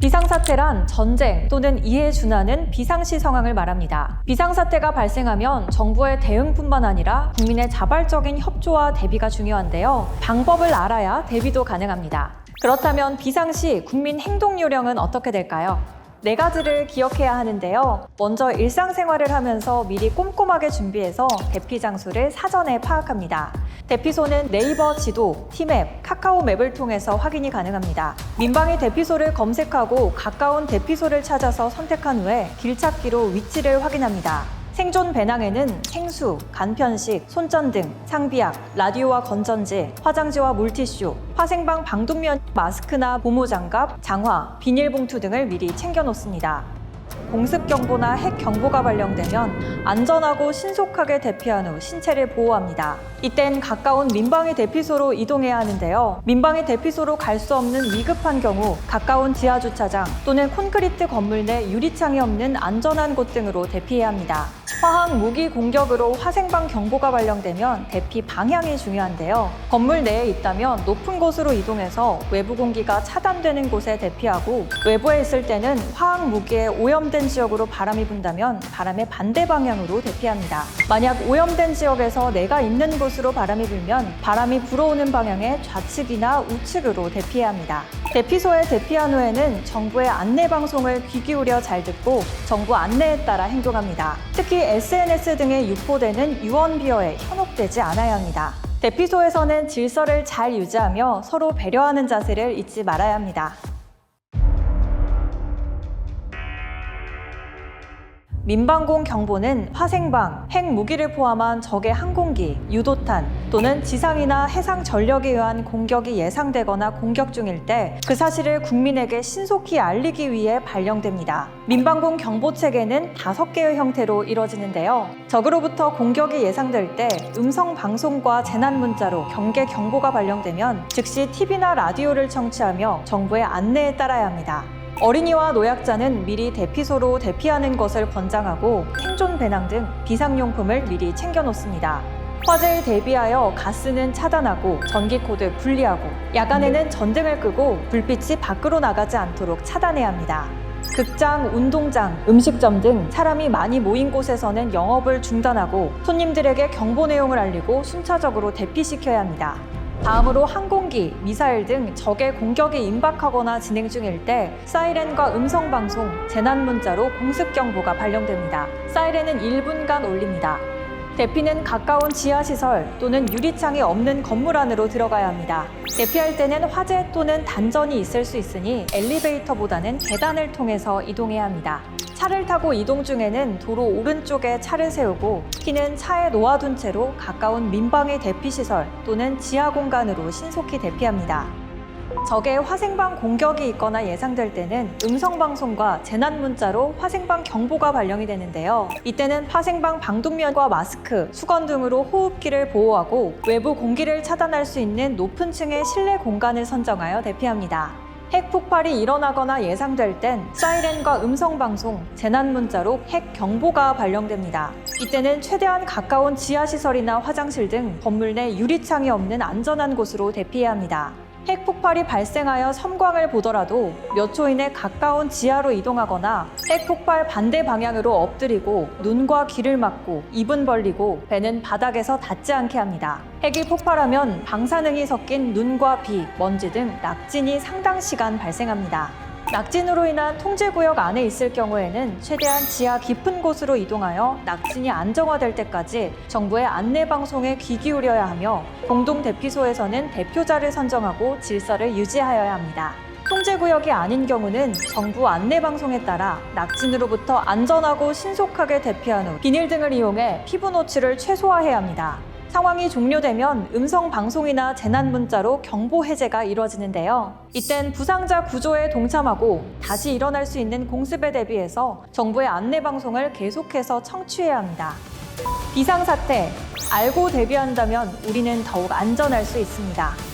비상사태란 전쟁 또는 이에 준하는 비상시 상황을 말합니다. 비상사태가 발생하면 정부의 대응뿐만 아니라 국민의 자발적인 협조와 대비가 중요한데요. 방법을 알아야 대비도 가능합니다. 그렇다면 비상시 국민 행동 요령은 어떻게 될까요? 네 가지를 기억해야 하는데요. 먼저 일상생활을 하면서 미리 꼼꼼하게 준비해서 대피 장소를 사전에 파악합니다. 대피소는 네이버 지도, 티맵, 카카오 맵을 통해서 확인이 가능합니다. 민방위 대피소를 검색하고 가까운 대피소를 찾아서 선택한 후에 길찾기로 위치를 확인합니다. 생존 배낭에는 생수, 간편식, 손전등, 상비약, 라디오와 건전지, 화장지와 물티슈, 화생방 방독면, 마스크나 보모 장갑, 장화, 비닐봉투 등을 미리 챙겨 놓습니다. 공습 경보나 핵 경보가 발령되면 안전하고 신속하게 대피한 후 신체를 보호합니다. 이땐 가까운 민방위 대피소로 이동해야 하는데요. 민방위 대피소로 갈 수 없는 위급한 경우 가까운 지하 주차장 또는 콘크리트 건물 내 유리창이 없는 안전한 곳 등으로 대피해야 합니다. 화학 무기 공격으로 화생방 경보가 발령되면 대피 방향이 중요한데요. 건물 내에 있다면 높은 곳으로 이동해서 외부 공기가 차단되는 곳에 대피하고 외부에 있을 때는 화학 무기에 오염된 지역으로 바람이 분다면 바람의 반대 방향으로 대피합니다. 만약 오염된 지역에서 내가 있는 곳으로 바람이 불면 바람이 불어오는 방향의 좌측이나 우측으로 대피해야 합니다. 대피소에 대피한 후에는 정부의 안내 방송을 귀 기울여 잘 듣고 정부 안내에 따라 행동합니다. 특히 SNS 등에 유포되는 유언 비어에 현혹되지 않아야 합니다. 대피소에서는 질서를 잘 유지하며 서로 배려하는 자세를 잊지 말아야 합니다. 민방공 경보는 화생방, 핵무기를 포함한 적의 항공기, 유도탄 또는 지상이나 해상 전력에 의한 공격이 예상되거나 공격 중일 때 그 사실을 국민에게 신속히 알리기 위해 발령됩니다. 민방공 경보 체계는 다섯 개의 형태로 이뤄지는데요. 적으로부터 공격이 예상될 때 음성 방송과 재난 문자로 경계 경보가 발령되면 즉시 TV나 라디오를 청취하며 정부의 안내에 따라야 합니다. 어린이와 노약자는 미리 대피소로 대피하는 것을 권장하고 생존 배낭 등 비상용품을 미리 챙겨 놓습니다. 화재에 대비하여 가스는 차단하고 전기 코드 분리하고 야간에는 전등을 끄고 불빛이 밖으로 나가지 않도록 차단해야 합니다. 극장, 운동장, 음식점 등 사람이 많이 모인 곳에서는 영업을 중단하고 손님들에게 경보 내용을 알리고 순차적으로 대피시켜야 합니다. 다음으로 항공기, 미사일 등 적의 공격이 임박하거나 진행 중일 때 사이렌과 음성 방송, 재난 문자로 공습 경보가 발령됩니다. 사이렌은 1분간 울립니다. 대피는 가까운 지하시설 또는 유리창이 없는 건물 안으로 들어가야 합니다. 대피할 때는 화재 또는 단전이 있을 수 있으니 엘리베이터보다는 계단을 통해서 이동해야 합니다. 차를 타고 이동 중에는 도로 오른쪽에 차를 세우고 키는 차에 놓아둔 채로 가까운 민방위 대피시설 또는 지하 공간으로 신속히 대피합니다. 적의 화생방 공격이 있거나 예상될 때는 음성방송과 재난문자로 화생방 경보가 발령이 되는데요. 이때는 화생방 방독면과 마스크, 수건 등으로 호흡기를 보호하고 외부 공기를 차단할 수 있는 높은 층의 실내 공간을 선정하여 대피합니다. 핵 폭발이 일어나거나 예상될 땐 사이렌과 음성방송, 재난문자로 핵 경보가 발령됩니다. 이때는 최대한 가까운 지하시설이나 화장실 등 건물 내 유리창이 없는 안전한 곳으로 대피해야 합니다. 핵 폭발이 발생하여 섬광을 보더라도 몇 초 이내 가까운 지하로 이동하거나 핵 폭발 반대 방향으로 엎드리고 눈과 귀를 막고 입은 벌리고 배는 바닥에서 닿지 않게 합니다. 핵이 폭발하면 방사능이 섞인 눈과 비, 먼지 등 낙진이 상당 시간 발생합니다. 낙진으로 인한 통제구역 안에 있을 경우에는 최대한 지하 깊은 곳으로 이동하여 낙진이 안정화될 때까지 정부의 안내 방송에 귀 기울여야 하며 공동 대피소에서는 대표자를 선정하고 질서를 유지하여야 합니다. 통제구역이 아닌 경우는 정부 안내 방송에 따라 낙진으로부터 안전하고 신속하게 대피한 후 비닐 등을 이용해 피부 노출을 최소화해야 합니다. 상황이 종료되면 음성 방송이나 재난 문자로 경보 해제가 이루어지는데요. 이땐 부상자 구조에 동참하고 다시 일어날 수 있는 공습에 대비해서 정부의 안내 방송을 계속해서 청취해야 합니다. 비상사태 알고 대비한다면 우리는 더욱 안전할 수 있습니다.